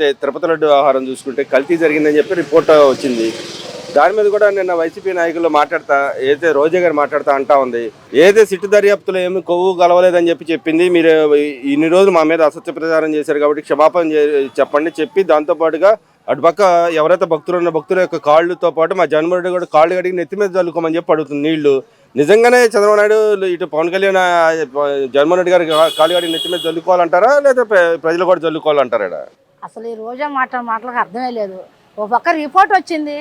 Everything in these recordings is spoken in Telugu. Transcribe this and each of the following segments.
లేకపోతే తిరుపతి లడ్డు ఆహారం చూసుకుంటే కల్తీ జరిగిందని చెప్పి రిపోర్ట్ వచ్చింది. దాని మీద కూడా నిన్న వైసీపీ నాయకులు మాట్లాడతా ఏదైతే రోజా గారు మాట్లాడతా అంటా ఉంది ఏదైతే సిట్టు దర్యాప్తులో ఏమి కొవ్వు కలవలేదని చెప్పి చెప్పింది మీరు ఇన్ని రోజులు మా మీద అసత్య ప్రచారం చేశారు కాబట్టి క్షమాపణ చెప్పండి చెప్పి దాంతో పాటుగా అటుపక్క ఎవరైతే భక్తులు ఉన్న భక్తుల యొక్క కాళ్ళతో పాటు మా జన్మరెడ్డి కూడా కాళ్ళు కడిగి నెత్తి మీద చల్లుకోమని చెప్పి అడుగుతుంది నీళ్ళు. నిజంగానే చంద్రబాబు నాయుడు ఇటు పవన్ కళ్యాణ్ జగన్మోహన్ రెడ్డి గారి కాళ్ళు కడిగి నెత్తి మీద చల్లుకోవాలంటారా లేదా ప్రజలు కూడా చల్లుకోవాలంటారా అసలు ఈ రోజా మాట మాటలకు అర్థమే లేదు. ఓ పక్క రిపోర్ట్ వచ్చింది.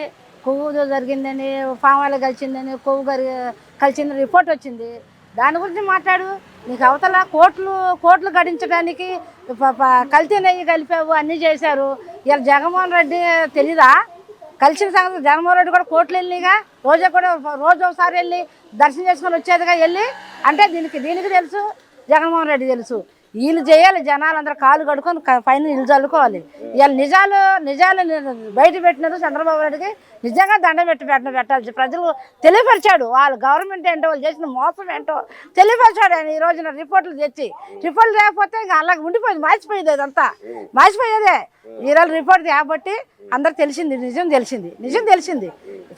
కొవ్వు జరిగిందని పామాయిల్ కలిసిందని కొవ్వు కలిసిందని రిపోర్ట్ వచ్చింది. దాని గురించి మాట్లాడు. నీకు అవతల కోట్లు కోట్లు గడించడానికి ప- కల్తీ నెయ్యి కలిపావు అన్నీ చేశారు. ఇలా జగన్మోహన్ రెడ్డి తెలీదా? కలిసిన సంగతి జగన్మోహన్ రెడ్డి కూడా కోట్లు వెళ్ళిగా రోజా కూడా రోజు ఒకసారి వెళ్ళి దర్శనం చేసుకొని వచ్చేదిగా వెళ్ళి అంటే దీనికి దీనికి తెలుసు జగన్మోహన్ రెడ్డి తెలుసు. వీళ్ళు చేయాలి జనాలందరూ కాలు కడుకొని పైన ఇల్లు చల్లుకోవాలి. వీళ్ళు నిజాలు నిజాలు బయట పెట్టినారు చంద్రబాబు నాయుడుకి. నిజంగా దండం పెట్టి పెట్టిన పెట్టాలి ప్రజలు తెలియపరిచాడు. వాళ్ళు గవర్నమెంట్ ఏంటో వాళ్ళు చేసిన మోసం ఏంటో తెలియపరిచాడు ఆయన ఈ రోజున రిపోర్ట్లు తెచ్చి. రిపోర్ట్లు లేకపోతే ఇంకా అలాగే ఉండిపోయింది మార్చిపోయేది అదంతా. మార్చిపోయేదే ఈరోజు రిపోర్ట్ కాబట్టి అందరు తెలిసింది నిజం తెలిసింది నిజం తెలిసింది.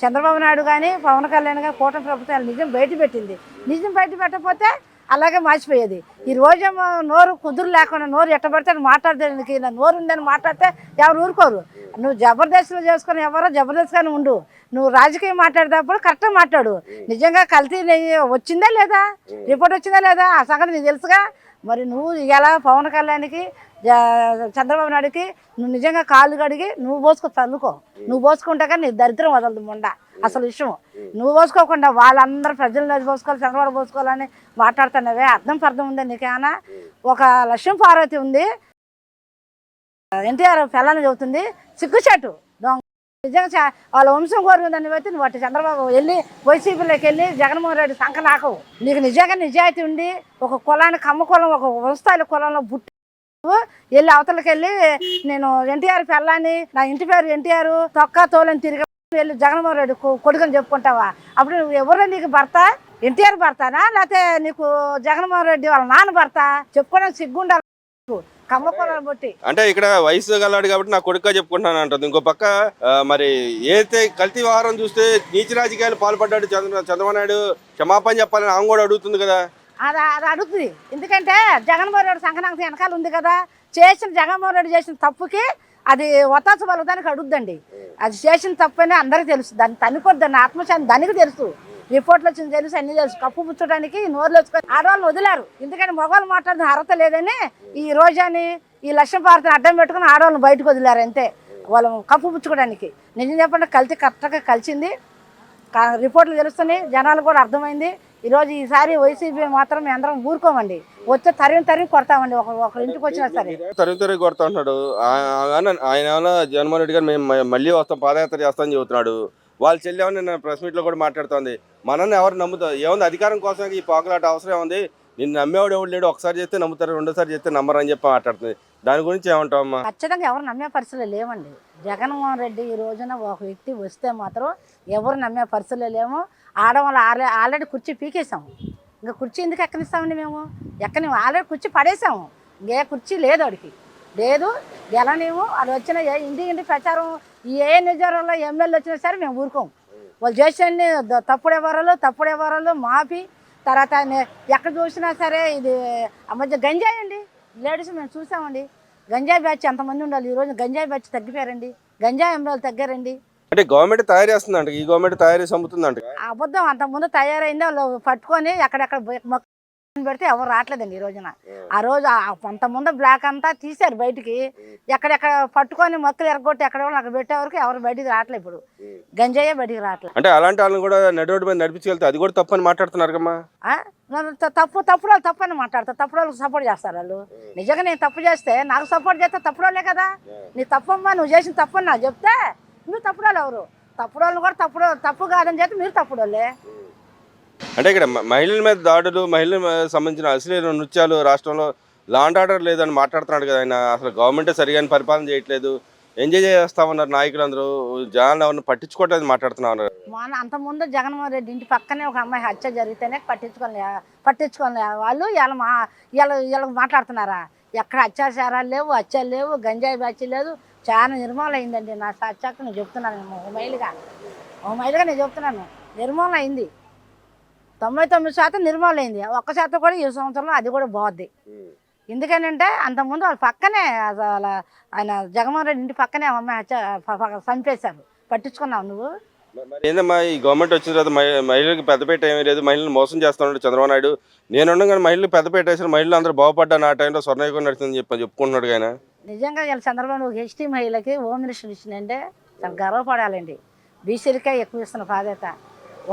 చంద్రబాబు నాయుడు కానీ పవన్ కళ్యాణ్ కానీ కూటమి ప్రభుత్వాలు నిజం బయట పెట్టింది. నిజం బయట పెట్టకపోతే అలాగే మార్చిపోయేది ఈ రోజేమో నోరు కుదురు లేకుండా నోరు ఎట్టబడితే మాట్లాడడానికి నా నోరు ఉందని మాట్లాడితే ఎవరు ఊరుకోరు. నువ్వు జబర్దస్త్లు చేసుకుని ఎవరో జబర్దస్త్గానే ఉండు. నువ్వు రాజకీయం మాట్లాడేటప్పుడు కరెక్ట్గా మాట్లాడు. నిజంగా కల్తీ వచ్చిందా లేదా? రిపోర్ట్ వచ్చిందా లేదా? ఆ సంగతి నీకు తెలుసుగా? మరి నువ్వు ఇలా పవన్ కళ్యాణ్కి చంద్రబాబు నాయుడికి నువ్వు నిజంగా కాళ్ళు కడిగి నువ్వు పోసుకో చల్లుకో నువ్వు పోసుకుంటా కానీ నీ దరిద్రం వదలదు మొండా. అసలు విషయం. నువ్వు పోసుకోకుండా వాళ్ళందరూ ప్రజలు పోసుకోవాలి చంద్రబాబు పోసుకోవాలని మాట్లాడుతున్నావే. అర్థం పర్థం ఉందా నీకేమైనా? ఒక లక్ష్యం పార్వతి ఉంది. ఎన్టీఆర్ పిల్లని చెబుతుంది. సిగ్గుచాటు దొంగ. నిజంగా వాళ్ళ వంశం కోరుకుందని బట్టి నువ్వు అటు చంద్రబాబు వెళ్ళి వైసీపీలోకి వెళ్ళి జగన్మోహన్ రెడ్డి సంఖ నాకవు నీకు నిజంగా నిజాయితీ ఉండి ఒక కులానికి కమ్మ కులం ఒక వంశాల కులంలో పుట్టి వెళ్ళి అవతలకి వెళ్ళి నేను ఎన్టీఆర్ పెళ్ళాన్ని నా ఇంటి పేరు ఎన్టీఆర్ తొక్క తోలని తిరిగి వెళ్ళి జగన్మోహన్ రెడ్డి కొడుకుని చెప్పుకుంటావా? అప్పుడు నువ్వు ఎవరో నీకు భర్త? ఎన్టీఆర్ భర్తనా? లేకపోతే నీకు జగన్మోహన్ రెడ్డి వాళ్ళ నాన్న భర్త? చెప్పుకోవడానికి సిగ్గుండాలి కమ్మకోవాలని బట్టి. అంటే ఇక్కడ వయసు గలాడు కాబట్టి నా కొడుకుగా చెప్పుకుంటాను అంటుంది. ఇంకో పక్క మరి ఏదైతే కల్తీ వ్యవహారం చూస్తే నీచి రాజకీయాలు పాల్పడ్డాడు చంద్ర చంద్రబాబు నాయుడు. క్షమాపణ చెప్పాలని ఆమె కూడా అడుగుతుంది కదా. అది అది అడుగుతుంది. ఎందుకంటే జగన్మోహన్ రెడ్డి సంక్రాంతి వెనకాల ఉంది కదా. చేసిన జగన్మోహన్ రెడ్డి చేసిన తప్పుకి అది ఒత్తాసు బలదానికి అడుగుద్దండి. అది చేసిన తప్పని అందరికీ తెలుసు. దాన్ని తనుకోద్దు ఆత్మశాంతి దానికి తెలుసు. రిపోర్ట్లు వచ్చింది తెలుసు అన్ని తెలుసు. కప్పు పుచ్చడానికి నోరు వచ్చుకొని ఆడవాళ్ళు వదిలారు. ఎందుకంటే మగవాళ్ళు మాట్లాడిన అర్హత లేదని ఈ రోజాని ఈ లక్ష్యం భారతిని అడ్డం పెట్టుకుని ఆడవాళ్ళని బయటకు వదిలారు అంతే. వాళ్ళు కప్పు పుచ్చుకోవడానికి. నిజం చెప్పండి కలిసి కరెక్ట్గా కలిసింది. రిపోర్ట్లు తెలుస్తున్నాయి జనాలు కూడా అర్థమైంది. ఈరోజు ఈసారి వైసీపీ మాత్రం మేము అందరం ఊరుకోమండి. వచ్చే తరిమి తరిమి కొడతామండి. ఒక ఒక ఇంటికి వచ్చినా సరే. తరుగు తరుగు కొడతా ఉంటున్నాడు ఆ- ఆయన ఏమన్నా జగన్మోహన్ రెడ్డి గారు మేము మళ్ళీ వస్తాం పాదయాత్ర చేస్తామని చెబుతున్నాడు. వాళ్ళ చెల్లి ఏమన్నా ప్రెస్ మీట్లో కూడా మాట్లాడుతోంది. మనల్ని ఎవరు నమ్ముతారు ఏముంది అధికారం కోసం ఈ పోకలాట అవసరం ఏముంది? నిన్ను నమ్మేవాడు ఎవడు లేడు ఒకసారి చేస్తే నమ్ముతారు రెండోసారి చేస్తే నమ్మరు అని చెప్పి మాట్లాడుతుంది. దాని గురించి ఏమంటావు అమ్మా ఖచ్చితంగా ఎవరు నమ్మే పరిస్థితులు లేవండి. జగన్మోహన్ రెడ్డి ఈ రోజున ఒక వ్యక్తి వస్తే మాత్రం ఎవరు నమ్మే పరిస్థితులు లేము ఆడవాళ్ళు ఆల్రెడీ ఆల్రెడీ కుర్చీ పీకేసాము ఇంకా కుర్చీ ఎందుకు ఎక్కనిస్తామండి మేము? ఎక్కని ఆల్రెడీ కుర్చీ పడేసాము. ఇంకే కుర్చీ లేదు వాడికి లేదు గెలనేమో వాళ్ళు వచ్చిన ఏ ఇంటి ఇంటి ప్రచారం ఏ నిజారంలో ఎమ్మెల్యే వచ్చినా సరే మేము ఊరుకోము వాళ్ళు చేసిన తప్పుడు ఎవరాలు తప్పుడు మాపి తర్వాత ఎక్కడ చూసినా సరే ఇది ఆ మధ్య గంజాయి అండి. లేడీస్ మేము చూసామండి. గంజాయి బ్యాచ్ ఎంతమంది ఉండాలి? ఈ రోజు గంజాయి బ్యాచ్ తగ్గిపోయారండి. గంజాయి ఎమ్మెల్యేలు తగ్గారండి. అంటే గవర్నమెంట్ తయారు చేస్తుందంట ఈ గవర్నమెంట్ తయారు చేసి అమ్ముతుందంట అబద్ధం అంతకుముందు తయారైంది వాళ్ళు పట్టుకొని అక్కడక్కడ పెడితే ఎవరు రావట్లేదండి ఈ రోజున. ఆ. రోజు ఆ- అంతకుముందు బ్లాక్ అంతా తీశారు బయటికి. ఎక్కడెక్కడ పట్టుకొని మొక్కలు ఎరగొట్టి ఎక్కడ అక్కడ పెట్టే వరకు ఎవరు బయటికి రావట్లేదు ఇప్పుడు. గంజాయే బయటికి రావట్లేదు. అంటే అలాంటి వాళ్ళని కూడా నడి రోడ్డు మీద నడిపించుకెళ్తే అది కూడా తప్పని మాట్లాడుతున్నారు కమ్మా. తప్పు తప్పుడు వాళ్ళు తప్పని మాట్లాడతారు. తప్పుడు వాళ్ళకి సపోర్ట్ చేస్తారు వాళ్ళు. నిజంగా నేను తప్పు చేస్తే నాకు సపోర్ట్ చేస్తే తప్పుడు వాళ్ళే కదా. నీ తప్పమ్మా నువ్వు చేసిన తప్పు అని నాకు చెప్తే నువ్వు తప్పుడు వాళ్ళు ఎవరు? తప్పుడు వాళ్ళని కూడా తప్పుడు తప్పు కాదని చెప్తే మీరు తప్పుడు వాళ్ళే అంటే ఇక్కడ మహిళల మీద దాడులు మహిళల మీద సంబంధించిన అశ్లీల నృత్యాలు రాష్ట్రంలో లాండ్ ఆర్డర్ లేదని మాట్లాడుతున్నాడు కదా ఆయన. అసలు గవర్నమెంటే సరిగా పరిపాలన చేయట్లేదు. ఎంజాయ్ చేస్తామన్నారు నాయకులందరూ. జనాలు ఎవరిని పట్టించుకోవట్లేదు మాట్లాడుతున్నా ఉన్నారు మొన్న అంతకుముందు జగన్మోహన్ రెడ్డి ఇంటి పక్కనే ఒక అమ్మాయి హత్య జరిగితేనే పట్టించుకోలే పట్టించుకోలే. వాళ్ళు ఇలా మా ఇలా ఇలా మాట్లాడుతున్నారా? ఎక్కడ అత్యాచారాలు లేవు హత్యలు లేవు గంజాయి బ్యాచ్ లేదు చాలా నిర్మూలన అయిందండి నా సత్యాక నేను చెప్తున్నాను నేను ఓ మైలుగా. ఓ మైలుగా నేను చెప్తున్నాను. నిర్మూలన అయింది తొంభై తొమ్మిది శాతం నిర్మూలన అయింది ఒక్క శాతం కూడా ఈ సంవత్సరంలో అది కూడా బాగుద్ది ఎందుకనంటే అంతకుముందు వాళ్ళ పక్కనే అసలు ఆయన జగన్మోహన్ రెడ్డి ఇంటి పక్కనే అమ్మాయి చంపేశారు. పట్టించుకున్నావు నువ్వు? మరి ఏందమ్మా ఈ గవర్నమెంట్ వచ్చిన తర్వాత మహిళలకు పెద్దపేట ఏమీ లేదు. మహిళలు మోసం చేస్తున్నాడు చంద్రబాబు నాయుడు. నేను కానీ మహిళలు పెద్దపేట వేసిన మహిళలు అందరూ బాగుపడ్డాను ఆ టైంలో స్వర్ణయుగం నడిచిందని చెప్పి చెప్పుకుంటున్నాడు ఆయన. నిజంగా ఇలా చంద్రబాబు ఒక హెచ్టీ మహిళకి హోమ్ మినిస్టర్ ఇచ్చినంటే చాలా గర్వపడాలండి. బీసీలకే ఎక్కువ ఇస్తున్న ప్రాధాన్యత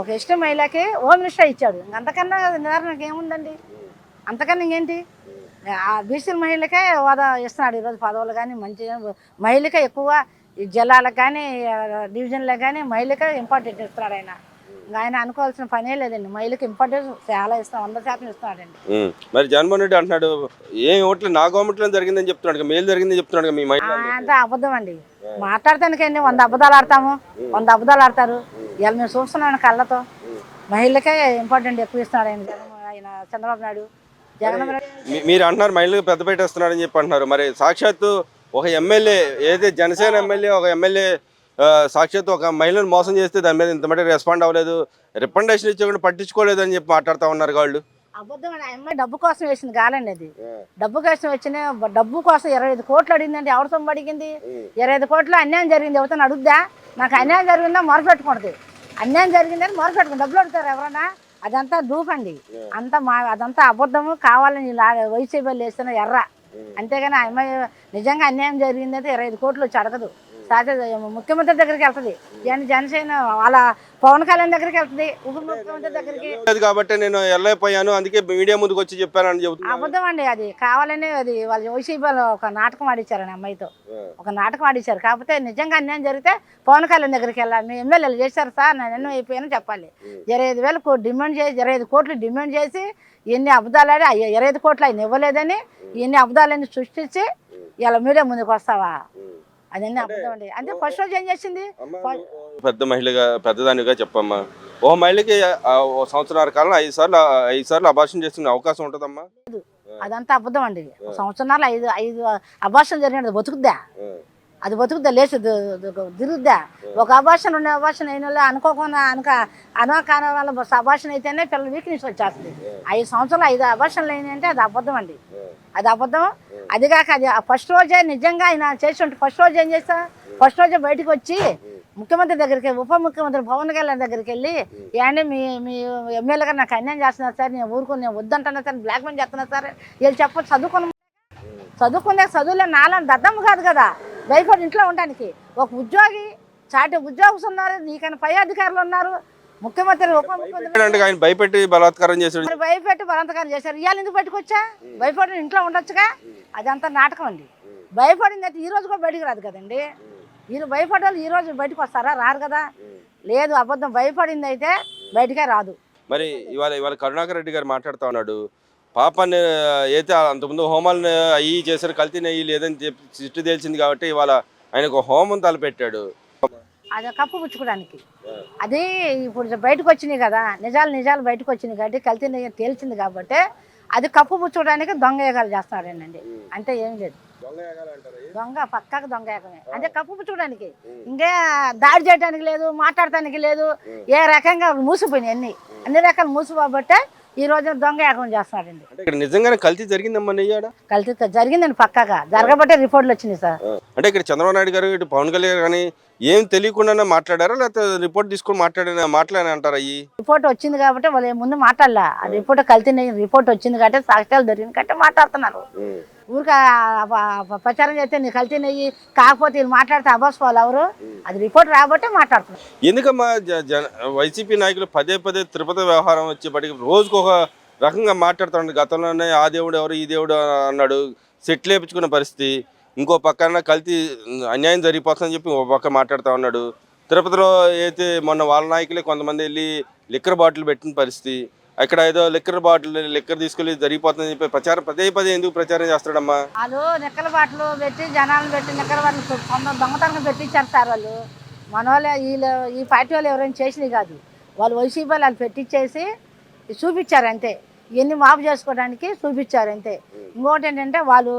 ఒక హెచ్టీ మహిళకి హోమ్ మినిస్టర్ ఇచ్చాడు. అంతకన్నా నివారణకు ఏముందండి? అంతకన్నా ఇంకేంటి? ఆ బీసీ మహిళకే హోదా ఇస్తున్నాడు. ఈరోజు పదవులు కానీ మంచి మహిళకే ఎక్కువ ఈ జిల్లాలకు కానీ డివిజన్లకు కానీ మహిళకే ఇంపార్టెంట్ ఇస్తున్నాడు ఆయన. ఆయన అనుకోవాల్సిన పనే లేదండి. మహిళకి ఇంపార్టెన్స్ చాలా ఇస్తాం వంద శాతం ఇస్తున్నాడండి. మరి జగన్మోహన్ రెడ్డి అంటున్నాడు ఏం ఓట్లు నా గవర్నమెంట్లో జరిగిందని చెప్తున్నాడు మేలు జరిగిందని చెప్తున్నాడు మీ అంతా. అబద్ధం అండి మాట్లాడటానికండి వంద అబద్ధాలు ఆడతాము వంద అబద్ధాలు ఆడతారు. ఇవాళ మేము చూస్తున్నాను కళ్ళతో. మహిళలకే ఇంపార్టెంట్ ఎక్కువ ఇస్తున్నాడు ఆయన ఆయన చంద్రబాబు నాయుడు. జగన్ మీరు అంటున్నారు మహిళలకు పెద్దపేట వేస్తున్నాడని చెప్పి అంటున్నారు. మరి సాక్షాత్తు ఒక ఎమ్మెల్యే ఏదైతే జనసేన ఎమ్మెల్యే ఒక ఎమ్మెల్యే ఆ, సాక్షాత్తు ఒక మహిళను మోసం చేస్తే దాని మీద ఇంత మటుకు రెస్పాండ్ అవ్వలేదు. రికమెండేషన్ ఇచ్చకుండా పట్టించుకోలేదు అని చెప్పి మాట్లాడుతూ ఉన్నారు వాళ్ళు. అబద్ధం అమ్మాయి డబ్బు కోసం వేసింది కాలండి అది. డబ్బు కోసం వచ్చిన డబ్బు కోసం ఇరవై ఐదు కోట్లు అడిగిందండి ఎవరు సొమ్ము అడిగింది? ఇరవై ఐదు కోట్లు అన్యాయం జరిగింది ఎవరితో అడుగుద్దా? నాకు అన్యాయం జరిగిందా మొరపెట్టుకూడదు అన్యాయం జరిగిందని మొరపెట్టుకుని డబ్బులు అడుగుతారు ఎవరన్నా? అదంతా దూపండి అంతా మా అదంతా అబద్ధము కావాలని ఇలా వైసీపీ వేస్తున్న ఎర్ర. అంతేగాని ఆ అమ్మాయి నిజంగా అన్యాయం జరిగిందంటే ఇరవై ఐదు కోట్లు వచ్చి అడగదు. సాధ్య ముఖ్యమంత్రి దగ్గరికి వెళ్తుంది. జన జనసేన వాళ్ళ పవన్ కళ్యాణ్ దగ్గరికి వెళ్తుంది. ఉప ముఖ్యమంత్రి దగ్గరికి లేదు కాబట్టి నేను వెళ్ళైపోయాను అందుకే మీడియా ముందుకు వచ్చి చెప్పానని చెబుతున్నాను అబద్ధం అండి అది. కావాలని అది వాళ్ళు వైసీపీలో ఒక నాటకం ఆడిచ్చారు ఆ అమ్మాయితో. ఒక నాటకం ఆడిచ్చారు. కాకపోతే నిజంగా అన్యాయం జరిగితే పవన్ కళ్యాణ్ దగ్గరికి వెళ్ళాలి. మీ ఎమ్మెల్యేలు చేశారు సార్. నేను ఎన్నో అయిపోయాను చెప్పాలి. ఇరవై ఐదు వేలు డిమాండ్ చేసి ఇరవై ఐదు కోట్లు డిమాండ్ చేసి ఎన్ని అబద్ధాలు ఆడి ఇరవై ఐదు కోట్లు ఆయన ఇవ్వలేదని ఎన్ని అబద్ధాలన్నీ సృష్టించి ఇలా మీడియా ముందుకు వస్తావా? అదన్నీ అబద్ధం అండి. అంటే ఫస్ట్ రోజు ఏం చేసింది? పెద్ద మహిళగా పెద్దదానిగా చెప్పమ్మా. ఓ మహిళకి సంవత్సరాల కాలం ఐదు సార్లు ఐదు సార్లు అభాషణ చేసుకునే అవకాశం ఉంటుందమ్మా? అదంతా అబద్ధం అండి. సంవత్సరాలు ఐదు ఐదు అభాషణ జరిగినది బతుకుద్దా? అది బతుకుద్దా? లేచి తిరుగుద్దా ఒక అభాషణ రెండు అభాషణ అయిన వాళ్ళు అనుకోకుండా అనుక అనకాన వాళ్ళ అభాషణ అయితేనే పిల్లలు వీక్నెస్ వచ్చేస్తుంది ఐదు సంవత్సరాలు ఐదు అభాషణలు అయినాయి అంటే అది అబద్ధం అండి. అది అబద్ధం. అది కాక అది ఫస్ట్ రోజే నిజంగా ఆయన చేసి ఉంటే ఫస్ట్ రోజు ఏం చేస్తా? ఫస్ట్ రోజే బయటకు వచ్చి ముఖ్యమంత్రి దగ్గరికి ఉప ముఖ్యమంత్రి పవన్ కళ్యాణ్ దగ్గరికి వెళ్ళి ఏండి మీ మీ ఎమ్మెల్యే గారు నాకు అన్యాయం చేస్తున్నారు సార్ నేను ఊరుకుని నేను వద్దంటున్నా సార్ బ్లాక్ మెయిల్ చేస్తున్నారు సార్ వీళ్ళు చెప్ప చదువుకున్న చదువుకునే చదువులే నాలని దద్దమ్మ కాదు కదా. భయపడి ఇంట్లో ఉండడానికి. ఒక ఉద్యోగి చాటి ఉద్యోగం ఉన్నారు నీకన్నా పై అధికారులు ఉన్నారు ముఖ్యమంత్రి ఉప ముఖ్యమంత్రి భయపెట్టి బలాత్కారం మరి భయపెట్టి బలవంతకాలు చేశారు. ఇవాళ ఎందుకు బయటకొచ్చా? భయపడి ఇంట్లో ఉండొచ్చుగా? అదంతా నాటకం అండి. భయపడింది అయితే ఈ రోజు కూడా బయటికి రాదు కదండి. వీళ్ళు భయపడే వాళ్ళు ఈ రోజు బయటకు వస్తారా? రారు కదా. లేదు అబద్ధం. భయపడింది అయితే బయటికే రాదు. మరి ఇవాళ ఇవాళ కరుణాకర్ రెడ్డి గారు మాట్లాడుతూ ఉన్నాడు. పాపాన్ని అయితే అంతకుముందు హోమాలను అయ్యి చేశారు కల్తీ నెయ్యి లేదని చెప్పి చిట్టు తేల్చింది కాబట్టి ఇవాళ ఆయనకు హోమం తలపెట్టాడు. అది కప్పు పుచ్చుకోవడానికి. అది ఇప్పుడు బయటకు వచ్చినాయి కదా నిజాలు నిజాలు బయటకు వచ్చినాయి కాబట్టి కల్తీ నెయ్యి తేల్చింది కాబట్టి అది కప్పు పుచ్చుకోవడానికి దొంగ ఏగాలు చేస్తున్నాడండి అంటే ఏం లేదు. దొంగ పక్కకు దొంగ ఏకమే అంటే కప్పు పుచ్చుకోవడానికి. ఇంకా దాడి చేయడానికి లేదు మాట్లాడటానికి లేదు ఏ రకంగా మూసిపోయినాయి అన్ని. అన్ని రకాలు మూసిపోబట్టే ఈ రోజు దొంగ ఏకం చేస్తున్నాడండి. అంటే ఇక్కడ నిజంగానే కల్తీ జరిగిందమ్మా నెయ్యాడ? కల్తీ జరిగిందండి పక్కగా. జరగబట్టే రిపోర్ట్లు వచ్చినాయి సార్. అంటే ఇక్కడ చంద్రబాబు నాయుడు గారు ఇటు పవన్ కళ్యాణ్ కానీ ఏం తెలియకుండానే మాట్లాడారా? లేకపోతే రిపోర్ట్ తీసుకొని మాట్లాడిన మాట్లాడని అంటారా అయ్యి? రిపోర్ట్ వచ్చింది కాబట్టి వాళ్ళు ముందు మాట్లాడలే. ఆ రిపోర్ట్ నెయ్యి రిపోర్ట్ వచ్చింది కాబట్టి సాక్ష్యాలు దొరికింది కాబట్టి మాట్లాడుతున్నారు. ఊరికే ప్రచారం చేస్తే నీ కల్తీ నెయ్యి కాకపోతే వీళ్ళు మాట్లాడితే అబాసుకోవాలి ఎవరు? అది రిపోర్ట్ రాబట్టే మాట్లాడుతున్నారు. ఎందుకమ్మా జన వైసీపీ నాయకులు పదే పదే తిరుపతి వ్యవహారం వచ్చేప్పటికి రోజుకు ఒక రకంగా మాట్లాడుతున్నాడు గతంలోనే ఆ దేవుడు ఎవరు ఈ దేవుడు అన్నాడు. సెట్లు వేపించుకున్న పరిస్థితి. ఇంకో పక్కన కల్తీ అన్యాయం జరిగిపోతుందని చెప్పి ఒక పక్క మాట్లాడుతూ ఉన్నాడు. తిరుపతిలో అయితే మొన్న వాళ్ళ నాయకులే కొంతమంది వెళ్ళి లిక్కర్ బాటిల్ పెట్టిన పరిస్థితి అక్కడ ఏదో లిక్కర్ బాటిల్ లిక్కర్ తీసుకెళ్ళి జరిగిపోతుందని చెప్పి ప్రచారం పదే పదే ఎందుకు ప్రచారం చేస్తాడమ్మా? వాళ్ళు నిక్కల బాటలు పెట్టి జనాలను పెట్టి లిక్కర్ దొంగతనం పెట్టి చేస్తారు వాళ్ళు మన వాళ్ళు. వీళ్ళు ఈ పార్టీ వాళ్ళు ఎవరైనా చేసినవి కాదు. వాళ్ళు వైసీపీ వాళ్ళు పెట్టించేసి చూపించారు అంతే. ఇవన్నీ మాపు చేసుకోవడానికి చూపించారు అంతే. ఇంకోటి ఏంటంటే వాళ్ళు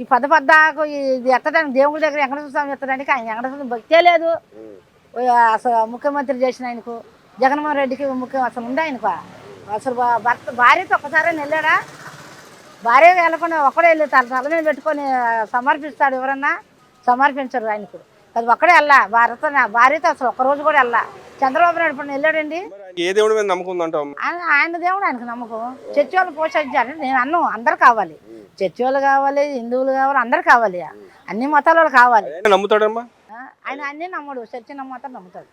ఈ పద పద్దాకు ఇది ఎత్తడానికి దేవుడి దగ్గర వెంకటేశ్వర స్వామి ఎత్తడానికి ఆయన వెంకటేశ్వర స్వామి భక్తే లేదు. అసలు ముఖ్యమంత్రి చేసిన ఆయనకు జగన్మోహన్ రెడ్డికి ముఖ్యం అసలు ఉందా ఆయనకు. అసలు భర్త భార్యతో ఒక్కసారి వెళ్ళాడా? భార్య వెళ్ళకుండా ఒక్కడే వెళ్ళి తల తల మీద పెట్టుకొని సమర్పిస్తాడు ఎవరన్నా? సమర్పించరు ఆయనకు. అది ఒక్కడే వెళ్ళా భార్యతో భార్యతో అసలు ఒక్క రోజు కూడా వెళ్ళా చంద్రబాబు నాయుడు ఇప్పుడు వెళ్ళాడండి? ఏ దేవుడి మీద నమ్మకం ఆయన దేవుడు ఆయనకు నమ్మకం. చర్చి వాళ్ళు పోషించాలి నేను అన్ను అందరు కావాలి. చర్చి వాళ్ళు కావాలి హిందువులు కావాలి అందరు కావాలి అన్ని మతాల వాళ్ళు కావాలి. ఆయన నమ్ముతాడమ్మా? ఆయన అన్నీ నమ్మడు చర్చి నమ్మతాడు. నమ్ముతాడు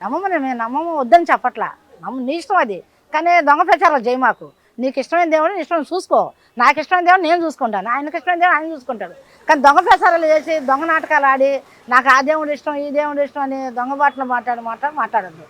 నమ్మమని మేము నమ్మము వద్దని చెప్పట్లా. నమ్ము నీ ఇష్టం అది. కానీ దొంగ ప్రచారాలు చేయి మాకు. నీకు ఇష్టమైన దేవుడు నీ ఇష్టం చూసుకో. నాకు ఇష్టమైన దేవుడు నేను చూసుకుంటాను. ఆయనకి ఇష్టమైన దేవుడు ఆయన చూసుకుంటాడు. కానీ దొంగ ప్రచారాలు చేసి దొంగ నాటకాలు ఆడి నాకు ఆ దేవుడు ఇష్టం ఈ దేవుడు ఇష్టం అని దొంగ బాటలు మాట్లాడి మాట మాట్లాడద్దు.